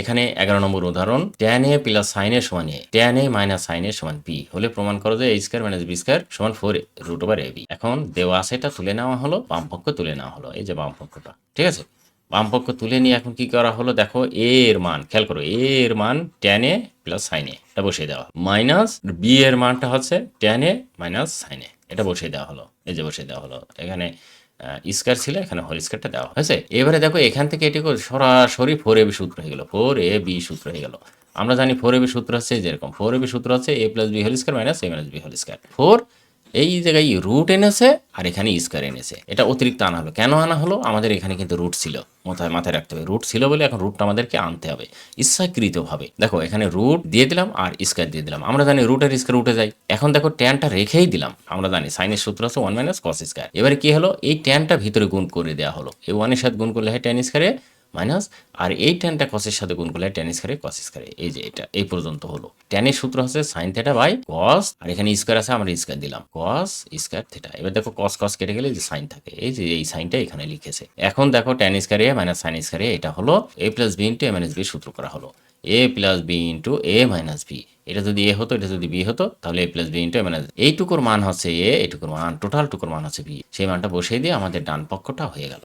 এখানে এগারো নম্বর উদাহরণ tan A plus sine A সমান A tan A minus sine A সমান বি হলে প্রমাণ করো যে এই স্কোয়ার মাইনাস বি স্কোয়ার সমান four root over A B এখন দেওয়া আছে এটা তুলে নেওয়া হলো, বাম পক্ষ তুলে নেওয়া হলো, এই যে বাম পক্ষটা, ঠিক আছে? বাম পক্ষ তুলে নিয়ে এখন কি করা হলো, দেখো এ এর মান, খেয়াল করো এ এর মান tan A plus sine A এটা বসিয়ে দেওয়া মাইনাস বি এর মানটা হচ্ছে tan A minus sine A এটা বসিয়ে দেওয়া হলো, এই যে বসিয়ে দেওয়া হলো, এখানে স্কোয়ার ছিল, এখানে হোল স্কোয়ারটা দেওয়া হয়েছে। এবারে দেখো, এখান থেকে এটি সরাসরি ফোর এ বি সূত্র হয়ে গেল। ফোর এ বি সূত্র হয়ে গেল। আমরা জানি ফোর এ বি সূত্র হচ্ছে যেরকম। ফোর এ বি সূত্র হচ্ছে A plus B whole square minus A minus B whole square four এই জায়গায় রুট এনেছে আর এখানে স্কোয়ার এনেছে। এটা অতিরিক্ত আনা হলো। কেন আনা হলো? আমাদের এখানে কিন্তু রুট ছিল। মাথায় মাথায় রাখতে হবে। রুট ছিল বলে এখন রুটটা আমাদেরকে আনতে হবে। ইচ্ছাকৃতভাবে। দেখো, এখানে রুট দিয়ে দিলাম আর স্কোয়ার দিয়ে দিলাম। আমরা জানি রুটের স্কোয়ার উঠে যায় এখন দেখো ট্যানটা রেখেই দিলাম। আমরা জানি সাইনের সূত্র আছে ওয়ান মাইনাস কস স্কোয়ার এবারে কি হলো? এই ট্যানটা ভিতরে গুণ করে দেওয়া হলো। এই ওয়ানের সাথে গুণ করলে হয় ট্যান স্কোয়ারে মাইনাস, আর এই ট্যানটা কসের সাথে গুণ করলে ট্যান স্কোয়ারে কস স্কোয়ারে এই যে এটা, এই পর্যন্ত হলো। ট্যানের সূত্র হচ্ছে সাইন থেটা বাই কস আর এখানে স্কোয়ার আছে, আমরা স্কোয়ার দিলাম। কস স্কোয়ার থেটা এবার দেখো কস কস কেটে গেলে যে সাইন থাকে, এই যে এই সাইনটা এখানে লিখেছে। এখন দেখো ট্যান স্কোয়ারে মাইনাস সাইন স্কোয়ারে এটা হলো A plus B into A minus B সূত্র করা হলো। A plus B into A minus B এটা যদি এ হতো, এটা যদি বি হতো, তাহলে A plus B into A minus এইটুকুর মান হচ্ছে এ এইটুকুর মান টোটাল টুকুর মান হচ্ছে বি সেই মানটা বসিয়ে দিয়ে আমাদের ডান পক্ষটা হয়ে গেল।